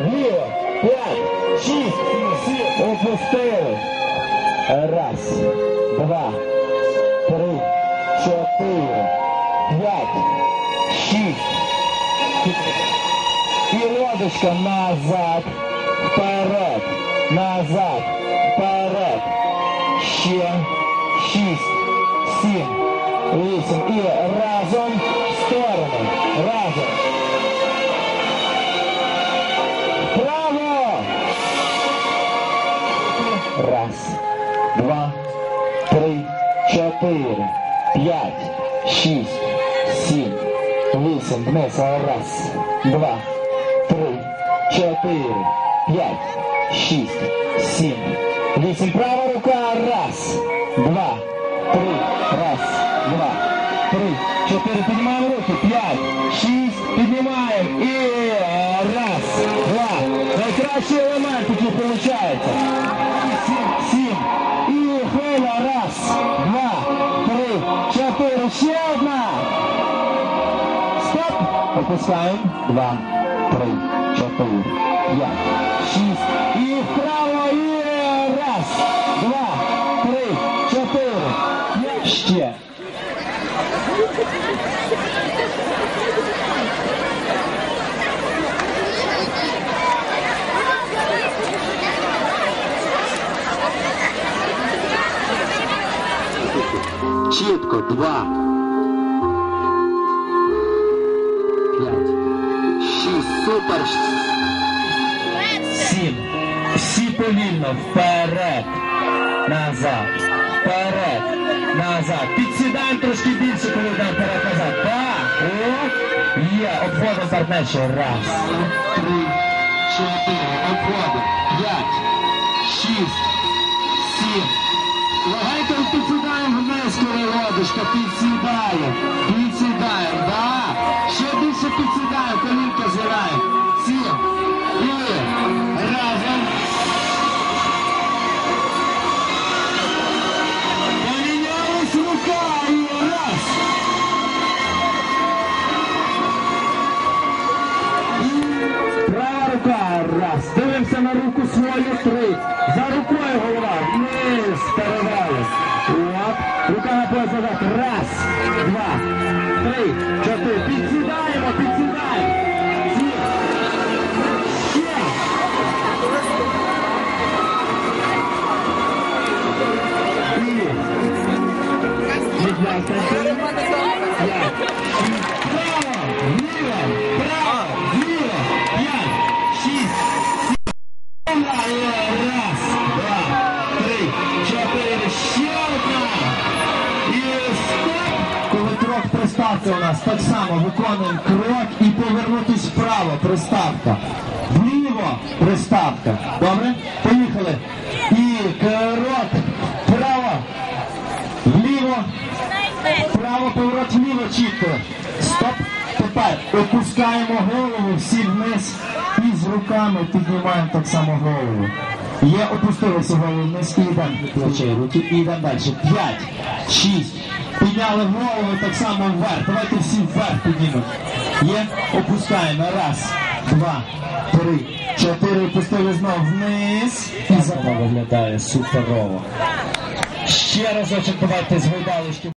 вліво, п'ять, шість, сім, опустили. Раз, два, три, чотири, п'ять, шість. І лодочка назад, вперед, назад, вперед. Ще шість, сім, вісім. І разом в сторону. Разом. Раз, два, три, чотири, п'ять, шість, сім, вісім. Вниз. Раз, два, три, чотири, п'ять, шість, сім, вісім. Права рука. Раз, два, три. Раз, два, три, чотири. Піднімаємо руки. П'ять, шість. Піднімаємо. І раз, два. Найкращий елемент, який виходить. Сім, сім. І хвиля. Раз, два, три, Ще одна. Стоп! Опускаємо. Два, три, чотири, п'ять, шість. І вправо. І раз, два, три, чотири, п'ять. Ще. Чітко. Два. П'ять. Шість. Супер. Сім. Всі повільно. Вперед. Назад. Вперед. Назад. Підсідаємо трошки більше, коли йдемо вперед назад. Так. От. Є. Обводимо партнерші. Раз. Три. Чотири. Обводимо. П'ять. Шість. Сім. Легенько підсідаємо вниз, лодочка. Підсідаємо. Підсідаємо. Да. Ще більше підсідаємо. Колінка згираємо. Сім. І разом. Помінялись рука і раз. Права рука, раз. Дивимося на руку свою, три. За рукою голова, вниз, перевали. От. Рука на пояс назад. Раз, два, три, чотири. Підсідаємо, підсідаємо. Сім. Приставка у нас, так само виконуємо крок і повернутись вправо, приставка. Вліво, приставка. Добре? Поїхали. І крок, вправо, вліво, Право поворот вліво чітко. Стоп. Тепер опускаємо голову всі вниз і з руками піднімаємо так само голову. Є, опустилися голову вниз і йдемо плечей руки і йдемо далі. П'ять, шість. Підняли голову так само вверх. Давайте всі вверх піднімемо. Є, опускаємо. Раз, два, три, чотири. Опустили знову вниз. І за виглядає суперово. Ще разочок давайте з гойдалочки.